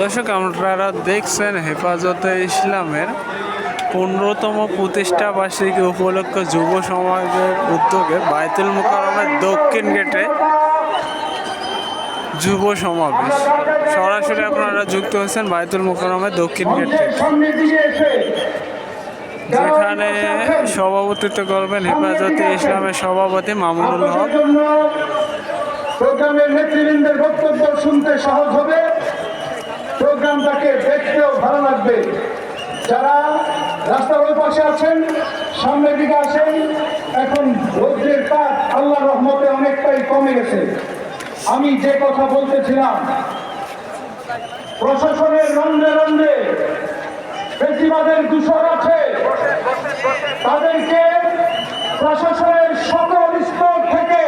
দর্শক, আপনারা দেখছেন হেফাজতে ইসলামের পনেরোতম প্রতিষ্ঠা বার্ষিকী উপলক্ষে যুব সমাজের উদ্যোগে বাইতুল মোকারমের দক্ষিণ গেটে যুব সমাবেশ। সরাসরি আপনারা যুক্ত হয়েছেন বাইতুল মোকারমের দক্ষিণ গেট যেখানে সভাপতিত্ব করবেন হেফাজতে ইসলামের সভাপতি মামুনুল হক। প্রোগ্রামের নেতৃবৃন্দের বক্তব্য শুনতে সহজ হবে। প্রোগ্রামটাকে দেখতেও ভালো লাগবে। যারা রাস্তার ওই পাশে আছেন, সামনের দিকে আসেন, এখন রৌদ্রের তাপ আল্লাহ রহমতে অনেকটাই কমে গেছে। আমি যে কথা বলতেছিলাম, প্রশাসনের রন্ধে রন্ধে বেশিবাদের দূষণ আছে। তাদেরকে প্রশাসনের সকল স্তর থেকে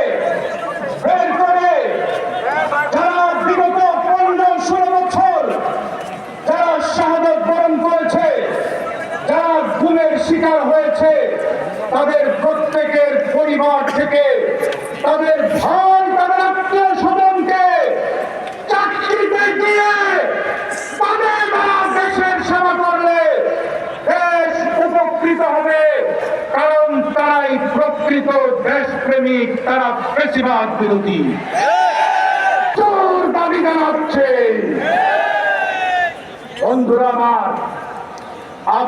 বের করে যারা বিগত পনেরো ষোলো বছর যারা শাহাদত বরণ করেছে যারা গুণের শিকার হয়েছে তাদের প্রত্যেকের পরিবার থেকে তাদের ভাই, তাদের আত্মীয় স্বজনকে চাকরিতে কারণ তারাই প্রকৃত তারা বেশিরভাগ বিরোধী। বন্ধুরা আমার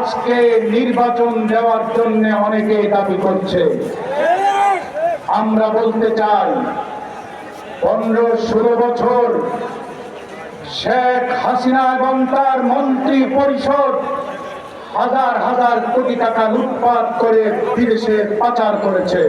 আজকে নির্বাচন দেওয়ার জন্য অনেকে দাবি করছে। আমরা বলতে চাই, পনেরো ষোলো বছর শেখ হাসিনা এবং তার মন্ত্রী পরিষদ হাজার হাজার কোটি টাকা লুটপাট করে বিদেশে পাচার করেছে।